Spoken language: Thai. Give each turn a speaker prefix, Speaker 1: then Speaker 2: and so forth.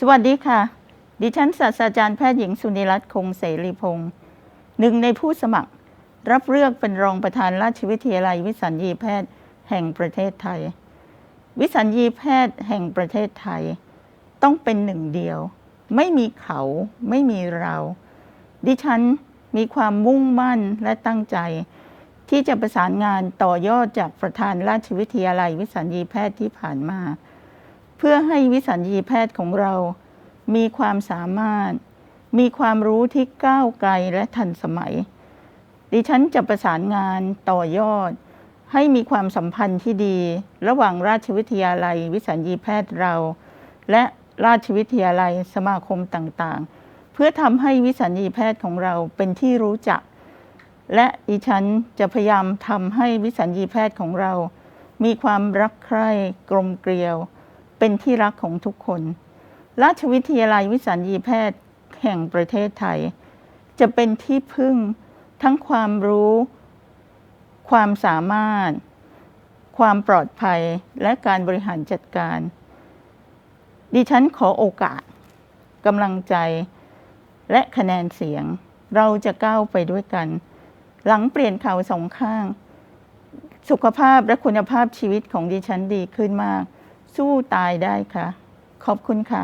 Speaker 1: สวัสดีค่ะ ดิฉันศาสตราจารย์แพทย์หญิงสุนิรัตน์คงเสรีพงศ์หนึ่งในผู้สมัคร รับเลือกเป็นรองประธานราชวิทยาลัยวิสัญญีแพทย์แห่งประเทศไทย วิสัญญีแพทย์แห่งประเทศไทย ต้องเป็นหนึ่งเดียว ไม่มีเขาไม่มีเรา ดิฉันมีความมุ่งมั่นและตั้งใจ ที่จะประสานงานต่อยอดจากประธานราชวิทยาลัยวิสัญญีแพทย์ที่ผ่านมา เพื่อให้วิสัญญีแพทย์ของเรา มีความสามารถ มีความรู้ที่ก้าวไกลและทันสมัย ดิฉันจะประสานงานต่อยอด ให้มีความสัมพันธ์ที่ดี ระหว่างราชวิทยาลัยวิสัญญีแพทย์เรา และราชวิทยาลัยสมาคมต่างๆ เพื่อทำให้วิสัญญีแพทย์ของเราเป็นที่รู้จัก และดิฉันจะพยายามทำให้วิสัญญีแพทย์ของเรา มีความรักใคร่กลมเกลียว เป็นที่รักของทุกคน ราชวิทยาลัยวิสัญญีแพทย์แห่งประเทศไทย จะเป็นที่พึ่งทั้งความรู้ ความสามารถ ความปลอดภัยและการบริหารจัดการ ดิฉันขอโอกาสกำลังใจและคะแนนเสียง เราจะก้าวไปด้วยกัน หลังเปลี่ยนเขาสองข้าง สุขภาพและคุณภาพชีวิตของดิฉันดีขึ้นมาก สู้ตายได้ค่ะ ขอบคุณค่ะ